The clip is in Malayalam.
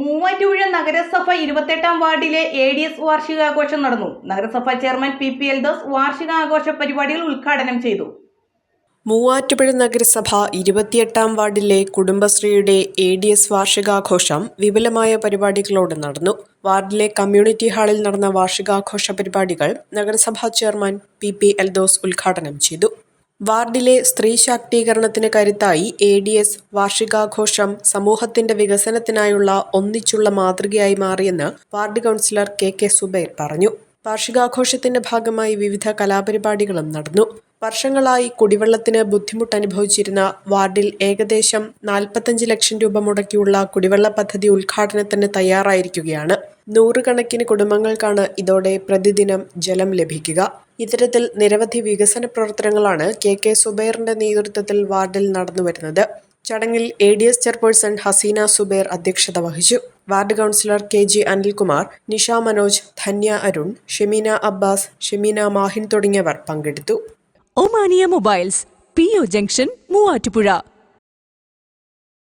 മൂവാറ്റുപുഴ നഗരസഭ ഇരുപത്തെട്ടാം വാർഡിലെ എ ഡി എസ് വാർഷികാഘോഷം നടന്നു. നഗരസഭാ ചെയർമാൻ പി പി എൽ ദോസ് വാർഷികാഘോഷ പരിപാടികൾ ഉദ്ഘാടനം ചെയ്തു. മൂവാറ്റുപുഴ നഗരസഭ ഇരുപത്തിയെട്ടാം വാർഡിലെ കുടുംബശ്രീയുടെ എ ഡി എസ് വാർഷികാഘോഷം വിപുലമായ പരിപാടികളോടെ നടന്നു. വാർഡിലെ കമ്മ്യൂണിറ്റി ഹാളിൽ നടന്ന വാർഷികാഘോഷ പരിപാടികൾ നഗരസഭാ ചെയർമാൻ പി പി എൽദോസ് ഉദ്ഘാടനം ചെയ്തു. വാർഡിലെ സ്ത്രീ ശാക്തീകരണത്തിന് കരുത്തായി എ ഡി എസ് വാർഷികാഘോഷം സമൂഹത്തിന്റെ വികസനത്തിനായുള്ള ഒന്നിച്ചുള്ള മാതൃകയായി മാറിയെന്ന് ward councillor K K Zubair പറഞ്ഞു. വാർഷികാഘോഷത്തിന്റെ ഭാഗമായി വിവിധ കലാപരിപാടികളും നടന്നു. വർഷങ്ങളായി കുടിവെള്ളത്തിന് ബുദ്ധിമുട്ട് അനുഭവിച്ചിരുന്ന വാർഡിൽ ഏകദേശം നാൽപ്പത്തഞ്ച് ലക്ഷം രൂപ മുടക്കിയുള്ള കുടിവെള്ള പദ്ധതി ഉദ്ഘാടനത്തിന് തയ്യാറായിരിക്കുകയാണ്. നൂറുകണക്കിന് കുടുംബങ്ങൾക്കാണ് ഇതോടെ പ്രതിദിനം ജലം ലഭിക്കുക. ഇത്തരത്തിൽ നിരവധി വികസന പ്രവർത്തനങ്ങളാണ് കെ കെ സുബൈറിന്റെ നേതൃത്വത്തിൽ വാർഡിൽ നടന്നുവരുന്നത് ചടങ്ങിൽ A D S chairperson Haseena Zubair അധ്യക്ഷത വഹിച്ചു. Ward councillor K G Anilkumar Nisha Manoj Dhanya Arun Shemeena Abbas Shemeena Mahin തുടങ്ങിയവർ പങ്കെടുത്തു. Omania mobiles P O junction Muvattupuzha.